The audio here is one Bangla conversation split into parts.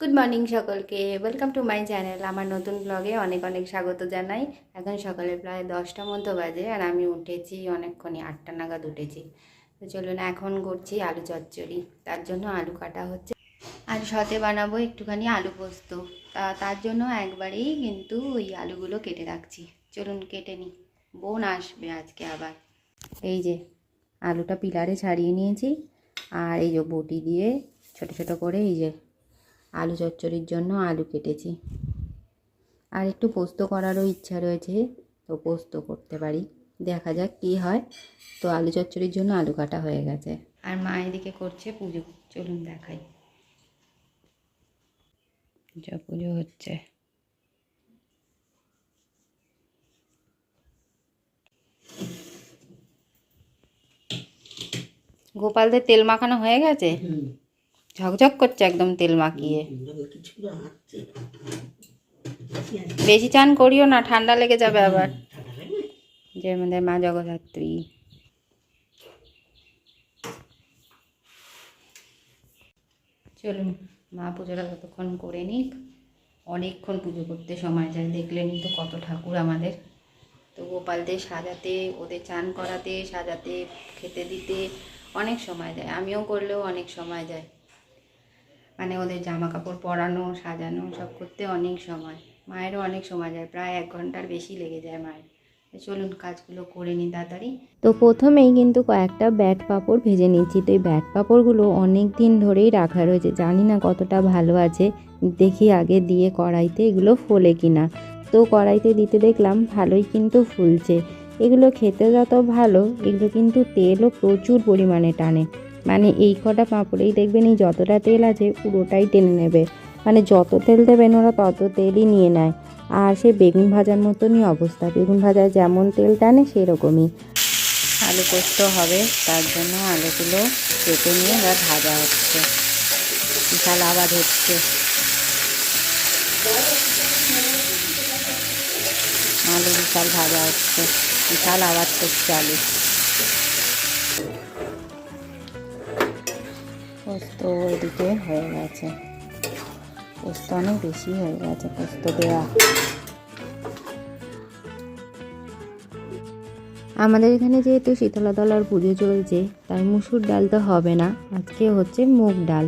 গুড মর্নিং সকলকে ওয়েলকাম টু মাই চ্যানেল আমার নতুন ব্লগে অনেক অনেক স্বাগত জানাই। এখন সকালে প্রায় দশটা মতো বাজে আর আমি উঠেছি অনেকক্ষণই আটটা নাগাদ উঠেছি। তো চলুন এখন করছি আলু চচ্চড়ি। তার জন্য আলু কাটা হচ্ছে। আর সাথে বানাবো একটুখানি আলু পোস্ত। তার জন্য একবারেই কিন্তু ওই আলুগুলো কেটে রাখছি। চলুন কেটে নিই। বোন আসবে আজকে আবার। এই যে, আলুটা পিলারে ছাড়িয়ে নিয়েছি। আর এই যে বটি দিয়ে ছোট ছোট করে এই যে আলু চচ্চড়ির জন্য আলু কেটেছি। আর একটু পোস্ত করারও ইচ্ছা রয়েছে, তো পোস্ত করতে পারি। দেখা যাক কী হয়। তো আলু চচ্চড়ির জন্য আলু কাটা হয়ে গেছে। আর মা এদিকে করছে পুজো। চলুন দেখাই। যা পুজো হচ্ছে। গোপালদের তেল মাখানো হয়ে গেছে? ঝকঝক করছে একদম তেল মাখিয়ে। বেশি চান করিও না, ঠান্ডা লেগে যাবে আবার। যে আমাদের মা জগদ্ধাত্রী। চলুন, মা পুজোটা ততক্ষণ করে নিক? অনেকক্ষণ পুজো করতে সময় যায় দেখলেনই তো কত ঠাকুর আমাদের। তো গোপালদের সাজাতে, ওদের চান করাতে, সাজাতে, খেতে দিতে অনেক সময় যায়। আমিও করলেও অনেক সময় যায়। মানে ওদের জামা কাপড় পরানো, সাজানো, সব করতে অনেক সময়। মায়েরও অনেক সময় যায়, প্রায় এক ঘণ্টার বেশি লেগে যায় মায়ের। চলুন কাজগুলো করে নিই তাড়াতাড়ি। তো প্রথমেই কিন্তু কয়েকটা ব্যাট পাঁপড় ভেজে নিচ্ছি। তো এই ব্যাট পাঁপড়গুলো অনেক দিন ধরেই রাখা রয়েছে। জানি না কতটা ভালো আছে, দেখি আগে দিয়ে কড়াইতে এগুলো ফোলে কিনা। তো কড়াইতে দিতে দেখলাম ভালোই কিন্তু ফুলছে। এগুলো খেতে যত ভালো, এগুলো কিন্তু তেলও প্রচুর পরিমাণে টানে। মানে এই কটা পাঁপড়েই দেখবেন এই যতটা তেল আছে পুরোটাই টেনে নেবে। মানে যত তেল দেবেন ওরা তত তেলই নিয়ে নেয়। আর সে বেগুন ভাজার মতনই অবস্থা। বেগুন ভাজার যেমন তেল টানে সেরকমই। আলু পোস্ত হবে, তার জন্য আলুগুলো কেটে নিয়ে এবার ভাজা হচ্ছে। বিশাল আওয়াজ হচ্ছে। আলু বিশাল ভাজা হচ্ছে। বিশাল আওয়াজ করছে আলু। পোস্ত এদিকে হয়ে গেছে। পোস্ত অনেক বেশি হয়ে গেছে, পোস্ত দেওয়া আমাদের এখানে যেহেতু শীতলা শীতলাতলার পুজো চলছে, তাই মুসুর ডাল তো হবে না, আজকে হচ্ছে মুগ ডাল।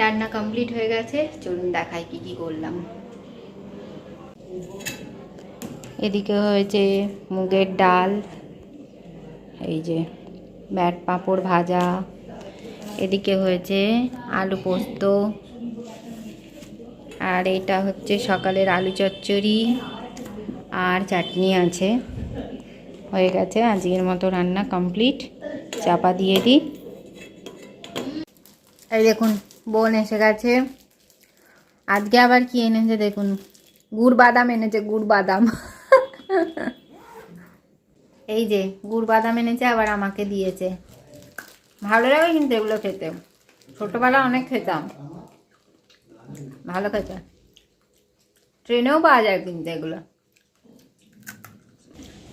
রান্না কমপ্লিট হয়ে গেছে, চলুন দেখাই কি কি করলাম। এদিকে হয়েছে মুগের ডাল, এই যে ব্যাট, পাঁপড় ভাজা। এদিকে হয়েছে আলু পোস্ত। আর এটা হচ্ছে সকালের আলু চচ্চড়ি। আর চাটনি আছে। হয়ে গেছে আজকের মতো রান্না কমপ্লিট। চাপা দিয়ে দিই। এই দেখুন, বোন এসে গেছে। আজকে আবার কি এনেছে দেখুন? গুড় বাদাম এনেছে গুড় বাদাম এই যে গুড় বাদাম এনেছে, আবার আমাকে দিয়েছে। ভালো লাগে কিন্তু এগুলো খেতে। ছোটোবেলা অনেক খেতাম। ভালো খেতে ট্রেনেও পাওয়া যায় কিন্তু এগুলো।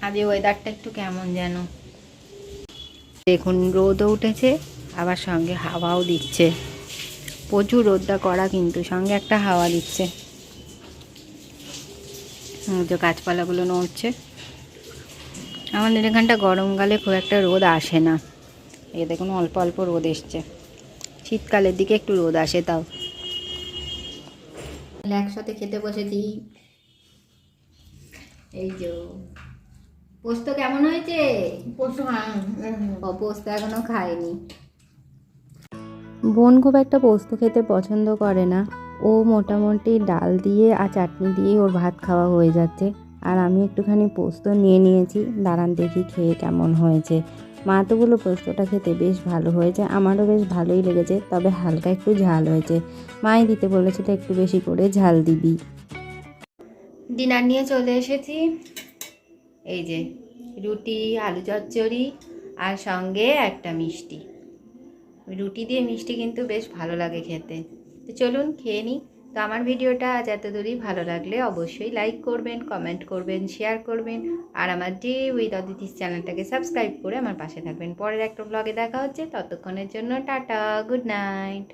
আজ ওয়েদারটা একটু কেমন যেন। দেখুন, রোদও উঠেছে, আবার সঙ্গে হাওয়াও দিচ্ছে। প্রচুর রোদটা করা কিন্তু, সঙ্গে একটা হাওয়া দিচ্ছে। গাছপালাগুলো নড়ছে। আমাদের এখানটা গরমকালে খুব একটা রোদ আসে না। এই দেখুন অল্প অল্প রোদ এসছে। শীতকালের দিকে একটু রোদ আসে তাও। একসাথে খেতে বসেছি। এই যে পোস্ত কেমন হয়েছে? পোস্ত পোস্ত এখনও খায়নি। বোন খুব একটা পোস্ত খেতে পছন্দ করে না। ও মোটামুটি ডাল দিয়ে আর চাটনি দিয়ে ওর ভাত খাওয়া হয়ে যাচ্ছে। আর আমি একটুখানি পোস্ত নিয়ে নিয়েছি। দাঁড়ান দেখি খেয়ে কেমন হয়েছে। মা তো বলল, পোস্তটা খেতে বেশ ভালো হয়েছে। আমারও বেশ ভালোই লেগেছে, তবে হালকা একটু ঝাল হয়েছে। মাই দিতে বলেছিল, একটু বেশি করে ঝাল দিবি। ডিনার নিয়ে চলে এসেছি। এই যে, রুটি, আলু চচ্চড়ি আর সঙ্গে একটা মিষ্টি। রুটি দিয়ে মিষ্টি কিন্তু বেশ ভালো লাগে খেতে। তো চলুন, খেয়ে নিই। তো আমার ভিডিওটা আজ এত ভালো লাগলে অবশ্যই লাইক করবেন কমেন্ট করবেন শেয়ার করবেন আর আমার ডে উইথ অদিতিস চ্যানেলটাকে সাবস্ক্রাইব করে আমার পাশে থাকবেন। পরের একটা ব্লগে দেখা হচ্ছে, ততক্ষণের জন্য টাটা গুড নাইট